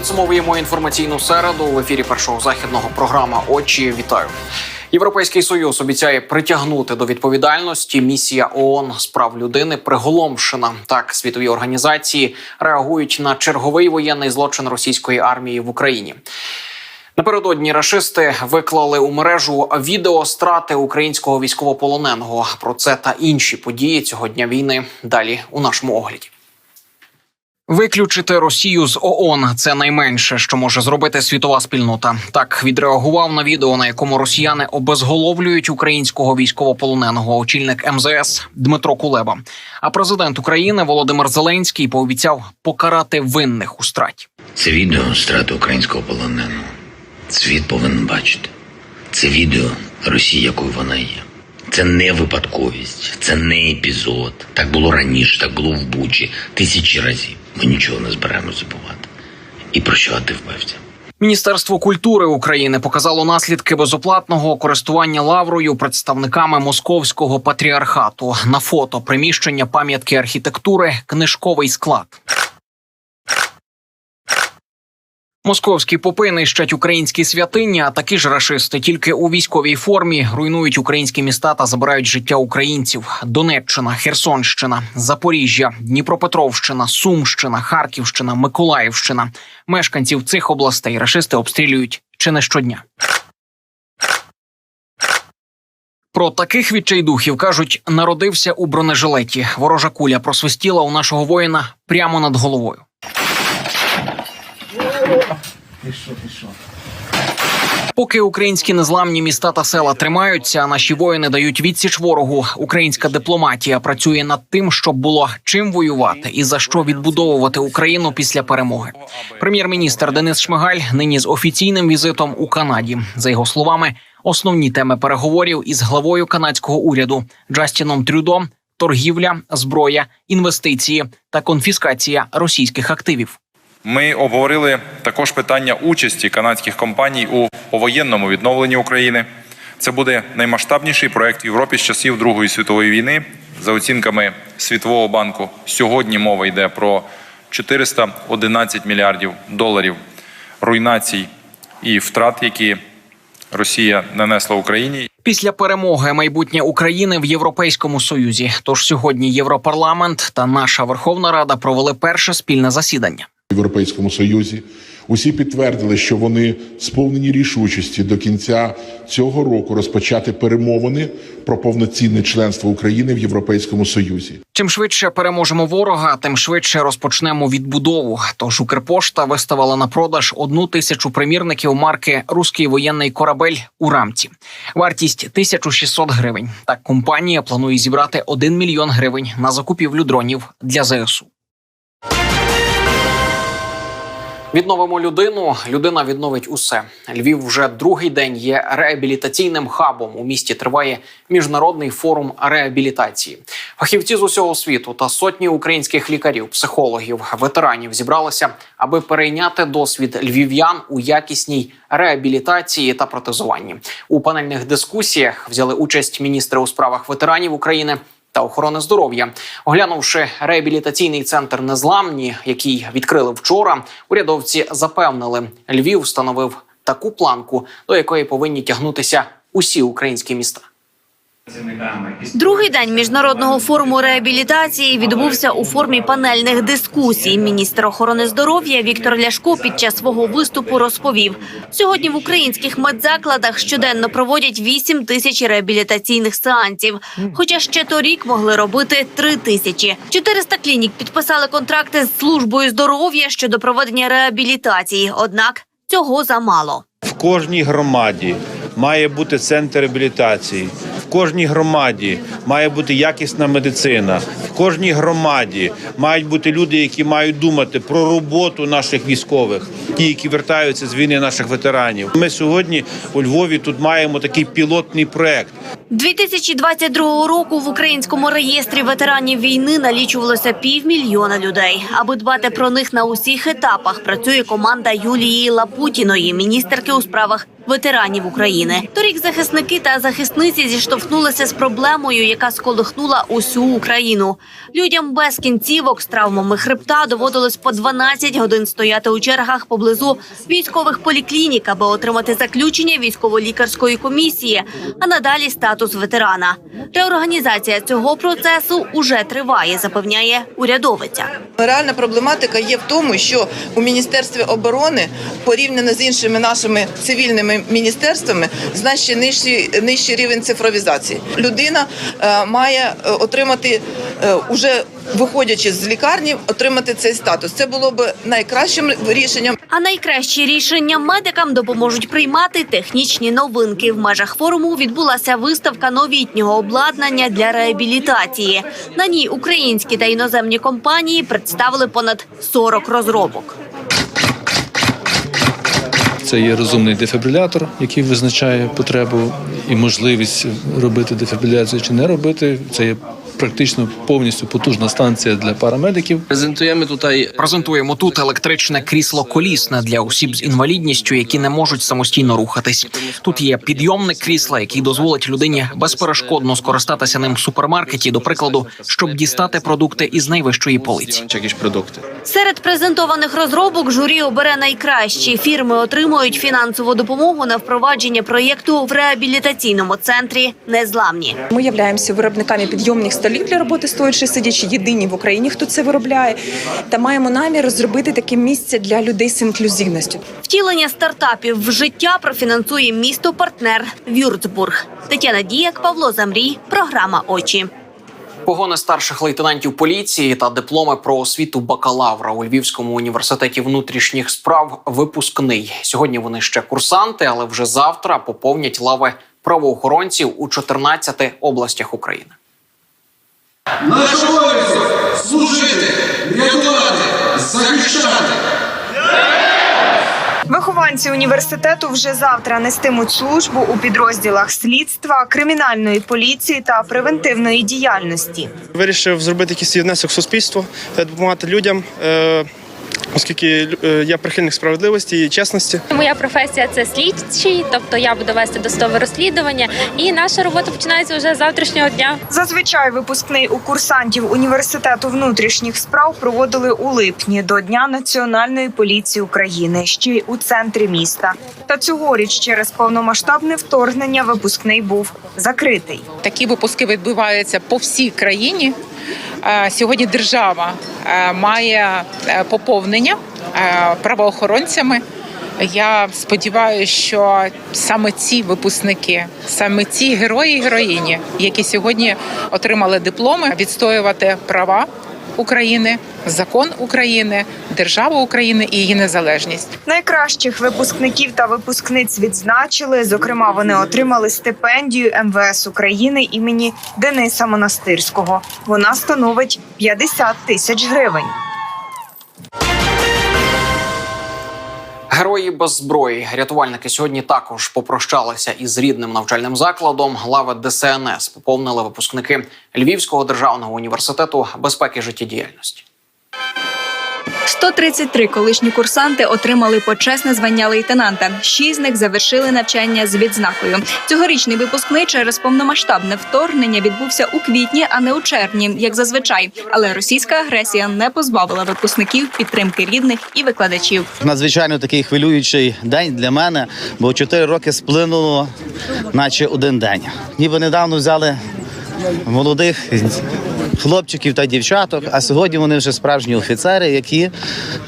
Підсумовуємо інформаційну середу в ефірі першого західного програма. Очі вітаю. Європейський союз обіцяє притягнути до відповідальності місія ООН з прав людини приголомшена. Так світові організації реагують на черговий воєнний злочин російської армії в Україні. Напередодні рашисти виклали у мережу відео страти українського військовополоненого. Про це та інші події цього дня війни далі у нашому огляді. Виключити Росію з ООН – це найменше, що може зробити світова спільнота. Так відреагував на відео, на якому росіяни обезголовлюють українського військовополоненого очільник МЗС Дмитро Кулеба. А президент України Володимир Зеленський пообіцяв покарати винних у страті. Це відео страти українського полоненого. Світ повинен бачити. Це відео Росії, якою вона є. Це не випадковість, це не епізод. Так було раніше, так було в Бучі тисячі разів. Ми нічого не зберемо забувати. І прощати вбивцям. Міністерство культури України показало наслідки безоплатного користування лаврою представниками московського патріархату на фото приміщення пам'ятки архітектури, книжковий склад. Московські попи нищать українські святині, а такі ж рашисти тільки у військовій формі руйнують українські міста та забирають життя українців. Донеччина, Херсонщина, Запоріжжя, Дніпропетровщина, Сумщина, Харківщина, Миколаївщина. Мешканців цих областей рашисти обстрілюють чи не щодня. Про таких відчайдухів кажуть, народився у бронежилеті. Ворожа куля просвистіла у нашого воїна прямо над головою. Поки українські незламні міста та села тримаються, наші воїни дають відсіч ворогу. Українська дипломатія працює над тим, щоб було чим воювати і за що відбудовувати Україну після перемоги. Прем'єр-міністр Денис Шмигаль нині з офіційним візитом у Канаді. За його словами, основні теми переговорів із главою канадського уряду Джастіном Трюдо торгівля, зброя, інвестиції та конфіскація російських активів. Ми обговорили також питання участі канадських компаній у повоєнному відновленні України. Це буде наймасштабніший проект в Європі з часів Другої світової війни. За оцінками Світового банку, сьогодні мова йде про 411 мільярдів доларів руйнацій і втрат, які Росія нанесла Україні. Після перемоги майбутнє України в Європейському Союзі. Тож сьогодні Європарламент та наша Верховна Рада провели перше спільне засідання. Європейському Союзі усі підтвердили, що вони сповнені рішучості до кінця цього року розпочати перемовини про повноцінне членство України в Європейському Союзі. Чим швидше переможемо ворога, тим швидше розпочнемо відбудову. Тож Укрпошта виставила на продаж одну тисячу примірників марки Руський воєнний корабель у рамці. Вартість 1600 гривень. Так компанія планує зібрати 1 мільйон гривень на закупівлю дронів для ЗСУ. Відновимо людину. Людина відновить усе. Львів вже другий день є реабілітаційним хабом. У місті триває міжнародний форум реабілітації. Фахівці з усього світу та сотні українських лікарів, психологів, ветеранів зібралися, аби перейняти досвід львів'ян у якісній реабілітації та протезуванні. У панельних дискусіях взяли участь міністри у справах ветеранів України та охорони здоров'я. Оглянувши реабілітаційний центр незламні, який відкрили вчора, урядовці запевнили, Львів встановив таку планку, до якої повинні тягнутися усі українські міста. Другий день міжнародного форуму реабілітації відбувся у формі панельних дискусій. Міністр охорони здоров'я Віктор Ляшко під час свого виступу розповів: сьогодні в українських медзакладах щоденно проводять 8 тисяч реабілітаційних сеансів. Хоча ще торік могли робити 3 тисячі. 400 клінік підписали контракти з службою здоров'я щодо проведення реабілітації. Однак цього замало. В кожній громаді має бути центр реабілітації. Кожній громаді має бути якісна медицина. В кожній громаді мають бути люди, які мають думати про роботу наших військових, ті, які вертаються з війни наших ветеранів. Ми сьогодні у Львові тут маємо такий пілотний проект. 2022 року в українському реєстрі ветеранів війни налічувалося півмільйона людей. Аби дбати про них на усіх етапах, працює команда Юлії Лапутіної, міністерки у справах ветеранів України. Торік захисники та захисниці зіштовхнулися з проблемою, яка сколихнула усю Україну. Людям без кінцівок з травмами хребта доводилось по 12 годин стояти у чергах поблизу військових поліклінік, аби отримати заключення військово-лікарської комісії, а надалі статус ветерана. Реорганізація цього процесу уже триває, запевняє урядовиця. Реальна проблематика є в тому, що у міністерстві оборони порівняно з іншими нашими цивільними міністерствами значно нижчий, нижчий рівень цифровізації. Людина е, має е, отримати е, уже виходячи з лікарні, отримати цей статус. Це було б найкращим рішенням. А найкращі рішення медикам допоможуть приймати технічні новинки. В межах форуму відбулася виставка новітнього обладнання для реабілітації. На ній українські та іноземні компанії представили понад 40 розробок. Це є розумний дефібрилятор, який визначає потребу і можливість робити дефібриляцію чи не робити. Це є практично повністю потужна станція для парамедиків. Презентуємо тут Презентуємо тут електричне крісло колісне для осіб з інвалідністю, які не можуть самостійно рухатись. Тут є підйомник крісла, який дозволить людині безперешкодно скористатися ним в супермаркеті, до прикладу, щоб дістати продукти із найвищої полиці. Серед презентованих розробок журі обере найкращі. Фірми отримують фінансову допомогу на впровадження проєкту в реабілітаційному центрі Незламні. Ми являємося виробниками підйомних столів для роботи стоячи сидячи, єдині в Україні, хто це виробляє, та маємо намір зробити таке місце для людей з інклюзивністю. Втілення стартапів в життя профінансує місто партнер Вюрцбург. Тетяна Діяк, Павло Замрій. Програма Очі. Погони старших лейтенантів поліції та дипломи про освіту бакалавра у Львівському університеті внутрішніх справ випускний. Сьогодні вони ще курсанти, але вже завтра поповнять лави правоохоронців у 14 областях України. Наш обов'язок служити, рятувати, захищати. Вихованці університету вже завтра нестимуть службу у підрозділах слідства, кримінальної поліції та превентивної діяльності. Вирішив зробити якийсь внесок в суспільство, е, допомагати людям, е, оскільки е, я прихильник справедливості і чесності. Моя професія це слідчий, тобто я буду вести досудове розслідування, і наша робота починається вже з завтрашнього дня. Зазвичай випускний у курсантів університету внутрішніх справ проводили у липні до Дня Національної поліції України, ще й у центрі міста. Та цьогоріч через повномасштабне вторгнення випускний був закритий. Такі випуски відбуваються по всій країні. Е, Сьогодні держава е, має е, поповнення правоохоронцями. Я сподіваюся, що саме ці випускники, саме ці герої і героїні, які сьогодні отримали дипломи, відстоювати права України, закон України, державу України і її незалежність. Найкращих випускників та випускниць відзначили. Зокрема, вони отримали стипендію МВС України імені Дениса Монастирського. Вона становить 50 тисяч гривень. Герої без зброї. Рятувальники сьогодні також попрощалися із рідним навчальним закладом. Лави ДСНС поповнили випускники Львівського державного університету безпеки життєдіяльності. 133 колишні курсанти отримали почесне звання лейтенанта. Шість з них завершили навчання з відзнакою. Цьогорічний випускний через повномасштабне вторгнення відбувся у квітні, а не у червні, як зазвичай. Але російська агресія не позбавила випускників підтримки рідних і викладачів. Надзвичайно такий хвилюючий день для мене, бо чотири роки сплинуло, наче один день. Ніби недавно взяли молодих хлопчиків та дівчаток, а сьогодні вони вже справжні офіцери, які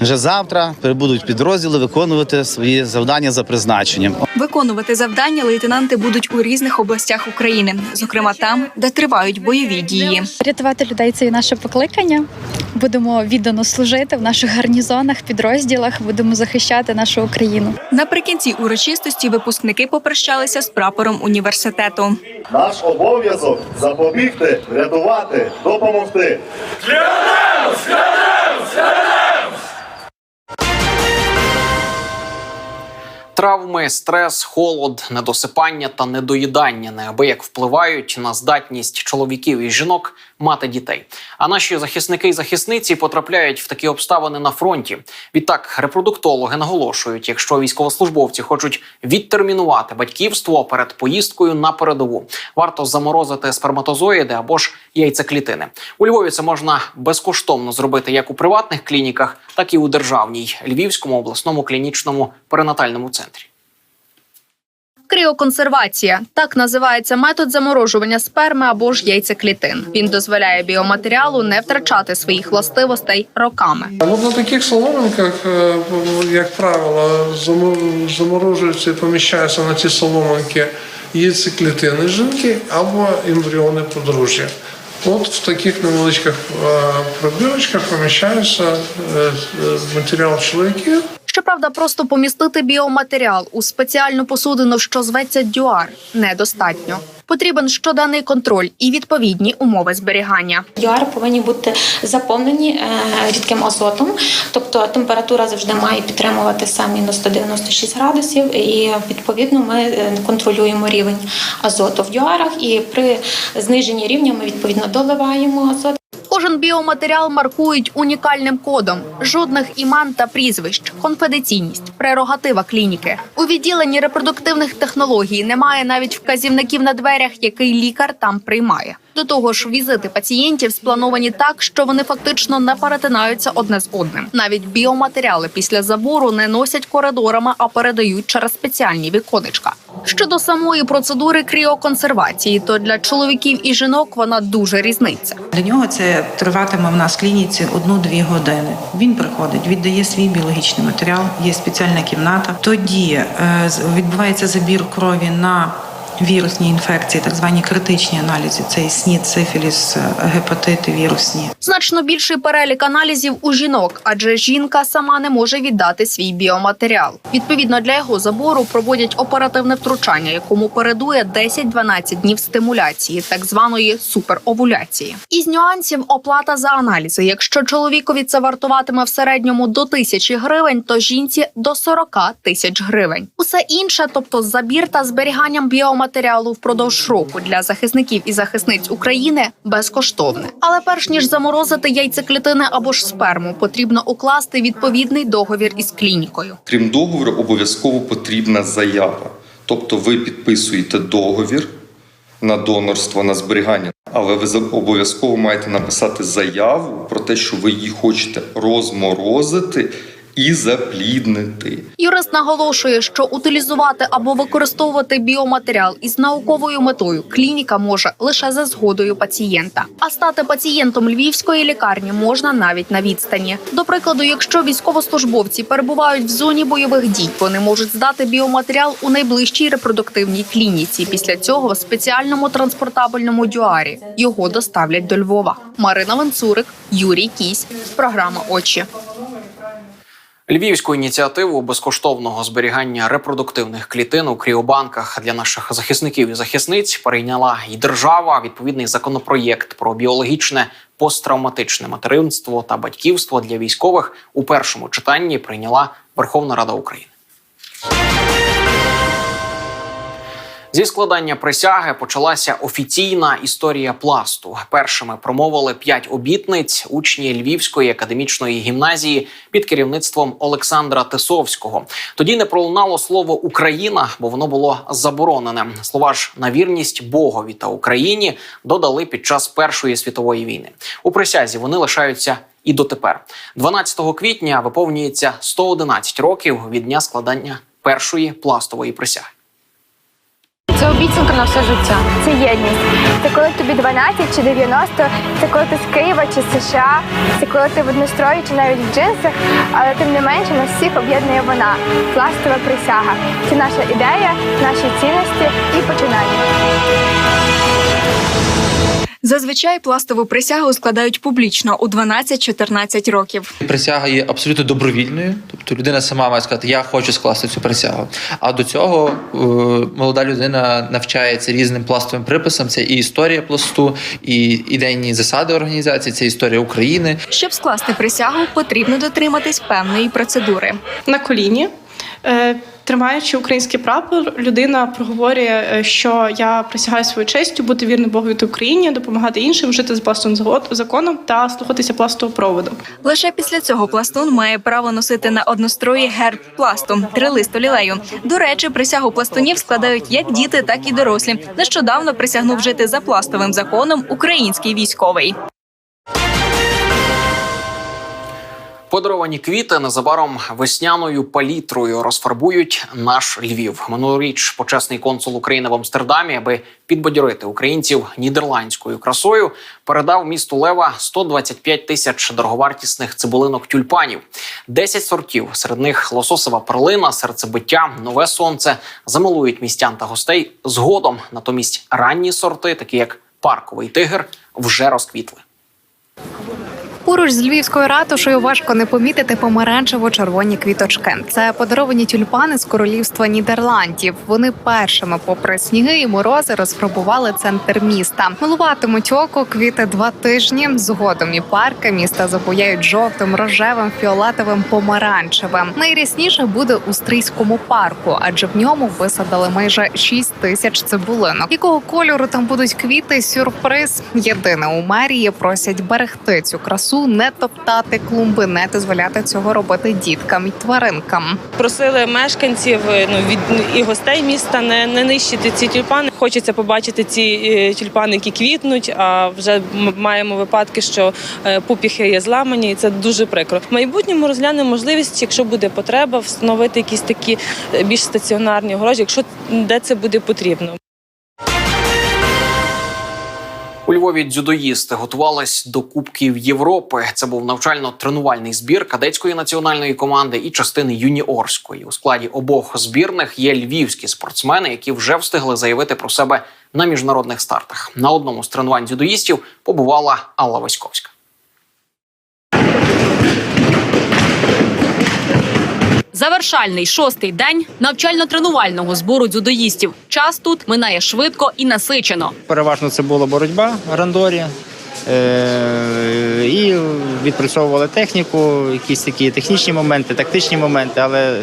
вже завтра прибудуть підрозділи виконувати свої завдання за призначенням. Виконувати завдання лейтенанти будуть у різних областях України, зокрема там, де тривають бойові дії. Рятувати людей це і наше покликання. Будемо віддано служити в наших гарнізонах, підрозділах. Будемо захищати нашу Україну. Наприкінці урочистості випускники попрощалися з прапором університету. Наш обов'язок запобігти, рятувати, допомогти. Травми, стрес, холод, недосипання та недоїдання неабияк впливають на здатність чоловіків і жінок мати дітей. А наші захисники і захисниці потрапляють в такі обставини на фронті. Відтак, репродуктологи наголошують, якщо військовослужбовці хочуть відтермінувати батьківство перед поїздкою на передову, варто заморозити сперматозоїди або ж яйцеклітини. У Львові це можна безкоштовно зробити як у приватних клініках, так і у державній Львівському обласному клінічному перинатальному центрі. Кріоконсервація так називається метод заморожування сперми або ж яйцеклітин. Він дозволяє біоматеріалу не втрачати своїх властивостей роками. От на таких соломинках, е, як правило, замо- заморожуються і поміщаються на ці соломинки яйцеклітини жінки або ембріони подружжя. От в таких невеличких е, пробірочках поміщається е, матеріал чоловіків. Щоправда, просто помістити біоматеріал у спеціальну посудину, що зветься дюар, недостатньо. Потрібен щоденний контроль і відповідні умови зберігання. Юари повинні бути заповнені е, рідким азотом, тобто температура завжди має підтримувати сам мінус 196 градусів, і відповідно ми е, контролюємо рівень азоту в юарах. І при зниженні рівня ми відповідно доливаємо азот. Кожен біоматеріал маркують унікальним кодом, жодних імен та прізвищ, конфіденційність, прерогатива клініки. У відділенні репродуктивних технологій немає навіть вказівників на дверях, який лікар там приймає. До того ж, візити пацієнтів сплановані так, що вони фактично не перетинаються одне з одним. Навіть біоматеріали після забору не носять коридорами, а передають через спеціальні віконечка. Щодо самої процедури кріоконсервації, то для чоловіків і жінок вона дуже різниця. Для нього це триватиме в нас клініці одну-дві години. Він приходить, віддає свій біологічний матеріал, є спеціальна кімната. Тоді е, відбувається забір крові на вірусні інфекції, так звані критичні аналізи. Це і СНІД, сифіліс, е, гепатити вірусні. Значно більший перелік аналізів у жінок, адже жінка сама не може віддати свій біоматеріал. Відповідно для його забору проводять оперативне втручання, якому передує 10-12 днів стимуляції, так званої суперовуляції. Із нюансів оплата за аналізи. Якщо чоловікові це вартуватиме в середньому до тисячі гривень, то жінці до 40 тисяч гривень. Усе інше, тобто забір та зберіганням біоматеріалу впродовж року для захисників і захисниць України, безкоштовне. Але перш ніж заморозити яйцеклітини або ж сперму, потрібно укласти відповідний договір із клінікою. Крім договору, обов'язково потрібна заява. Тобто ви підписуєте договір на донорство, на зберігання, але ви обов'язково маєте написати заяву про те, що ви її хочете розморозити і запліднити. Юрист наголошує, що утилізувати або використовувати біоматеріал із науковою метою клініка може лише за згодою пацієнта. А стати пацієнтом львівської лікарні можна навіть на відстані. До прикладу, якщо військовослужбовці перебувають в зоні бойових дій, вони можуть здати біоматеріал у найближчій репродуктивній клініці. Після цього в спеціальному транспортабельному дюарі його доставлять до Львова. Марина Венцурик, Юрій Кісь, програма Очі. Львівську ініціативу безкоштовного зберігання репродуктивних клітин у кріобанках для наших захисників і захисниць перейняла і держава. Відповідний законопроєкт про біологічне посттравматичне материнство та батьківство для військових у першому читанні прийняла Верховна Рада України. Зі складання присяги почалася офіційна історія пласту. Першими промовили п'ять обітниць учні Львівської академічної гімназії під керівництвом Олександра Тисовського. Тоді не пролунало слово Україна, бо воно було заборонене. Слова ж на вірність Богові та Україні додали під час Першої світової війни. У присязі вони лишаються. І дотепер, 12 квітня, виповнюється 111 років від дня складання першої пластової присяги. Це обіцянка на все життя. Це єдність. Це коли тобі 12 чи 90, це коли ти з Києва чи з США, це коли ти в однострої чи навіть в джинсах, але тим не менше нас всіх об'єднує вона пластова присяга. Це наша ідея, наші цінності і починання. Зазвичай пластову присягу складають публічно у 12-14 років. Присяга є абсолютно добровільною, тобто людина сама має сказати, я хочу скласти цю присягу. А до цього е, молода людина навчається різним пластовим приписам. Це і історія пласту, і ідейні засади організації, це історія України. Щоб скласти присягу, потрібно дотриматись певної процедури. на коліні. Е, Тримаючи український прапор, людина проговорює, е, що я присягаю свою честю бути вірним Богові та Україні, допомагати іншим, жити з пластом законом та слухатися пластового проводу. Лише після цього пластун має право носити на однострої герб пласту трилисту лілею. До речі, присягу пластунів складають як діти, так і дорослі. Нещодавно присягнув жити за пластовим законом український військовий. Подаровані квіти незабаром весняною палітрою розфарбують наш Львів. Минулоріч почесний консул України в Амстердамі, аби підбадьорити українців нідерландською красою, передав місту Лева 125 тисяч дороговартісних цибулинок тюльпанів, 10 сортів. Серед них лососова перлина, серцебиття, нове сонце замилують містян та гостей. Згодом натомість ранні сорти, такі як парковий тигр, вже розквітли. Поруч з львівською ратушею важко не помітити помаранчево-червоні квіточки. Це подаровані тюльпани з королівства Нідерландів. Вони першими, попри сніги і морози, розфарбували центр міста. Милуватимуть око квіти два тижні. Згодом і парки міста запуяють жовтим, рожевим, фіолетовим, помаранчевим. Найрясніше буде у стрийському парку, адже в ньому висадили майже 6 тисяч цибулинок. Якого кольору там будуть квіти? Сюрприз. Єдине у мерії просять берегти цю красу, не топтати клумби, не дозволяти цього робити діткам і тваринкам. Просили мешканців ну від і гостей міста не, не нищити ці тюльпани. Хочеться побачити ці е, тюльпани, які квітнуть. А вже маємо випадки, що е, пупіхи є зламані, і це дуже прикро. В майбутньому розглянемо можливість, якщо буде потреба, встановити якісь такі е, більш стаціонарні огорожі, якщо де це буде потрібно. У Львові дзюдоїсти готувались до Кубків Європи. Це був навчально-тренувальний збір кадетської національної команди і частини юніорської. У складі обох збірних є львівські спортсмени, які вже встигли заявити про себе на міжнародних стартах. На одному з тренувань дзюдоїстів побувала Алла Васьковська. Завершальний шостий день навчально-тренувального збору дзюдоїстів. Час тут минає швидко і насичено. Переважно це була боротьба рандорі. Е, і відпрацьовували техніку, якісь такі технічні моменти, тактичні моменти, але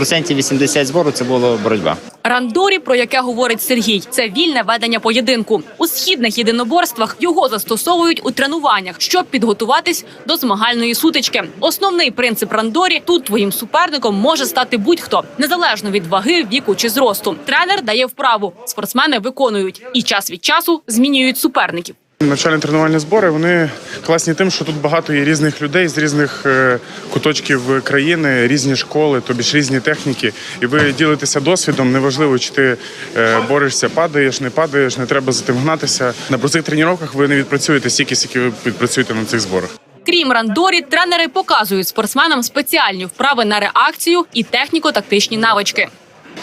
процентів 80 збору це була боротьба. Рандорі, про яке говорить Сергій, це вільне ведення поєдинку. У східних єдиноборствах його застосовують у тренуваннях, щоб підготуватись до змагальної сутички. Основний принцип рандорі тут твоїм суперником може стати будь-хто, незалежно від ваги, віку чи зросту. Тренер дає вправу. Спортсмени виконують і час від часу змінюють суперників. Навчально-тренувальні збори вони класні тим, що тут багато є різних людей з різних е, куточків країни, різні школи, тобі ж різні техніки. І ви ділитеся досвідом. Неважливо, чи ти е, борешся, падаєш, не падаєш, не треба за тим гнатися. На простих тренуваннях ви не відпрацюєте стільки, скільки ви відпрацюєте на цих зборах. Крім рандорі, тренери показують спортсменам спеціальні вправи на реакцію і техніко-тактичні навички.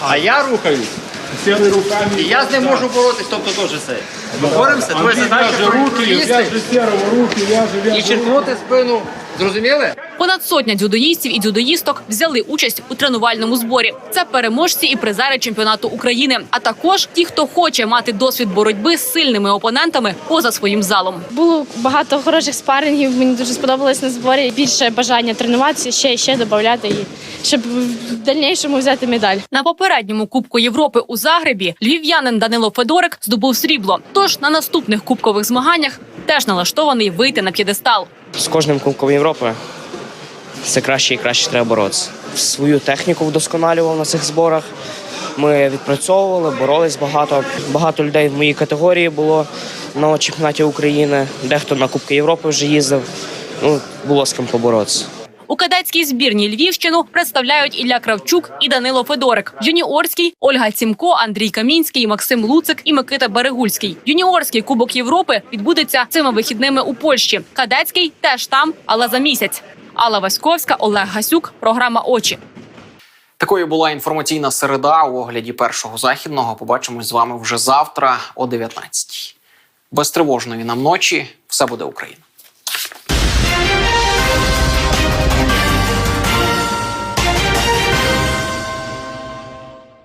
А я рухаюсь цими руками. І я з ним можу боротись, тобто теж все. Ми боремося, твоя задача лізти і черкнути спину. Зрозуміли? Понад сотня дзюдоїстів і дзюдоїсток взяли участь у тренувальному зборі. Це переможці і призери чемпіонату України, а також ті, хто хоче мати досвід боротьби з сильними опонентами поза своїм залом. Було багато хороших спарингів. Мені дуже сподобалось на зборі. Більше бажання тренуватися, ще і ще додати, і щоб в дальнішому взяти медаль. На попередньому Кубку Європи у Загребі львів'янин Данило Федорик здобув срібло. Тож на наступних кубкових змаганнях теж налаштований вийти на п'єдестал. З кожним Кубком Європи все краще і краще треба боротися. Свою техніку вдосконалював на цих зборах. Ми відпрацьовували, боролись багато. Багато людей в моїй категорії було на чемпіонаті України. Дехто на Кубки Європи вже їздив. Ну, було з ким поборотися. У кадетській збірні Львівщину представляють Ілля Кравчук і Данило Федорик. Юніорський Ольга Цімко, Андрій Камінський, Максим Луцик і Микита Берегульський. Юніорський Кубок Європи відбудеться цими вихідними у Польщі. Кадетський теж там, але за місяць. Алла Васьковська, Олег Гасюк. Програма Очі. Такою була інформаційна середа у огляді першого західного. Побачимось з вами вже завтра о 19-й. Без тривожної нам ночі. Все буде Україна.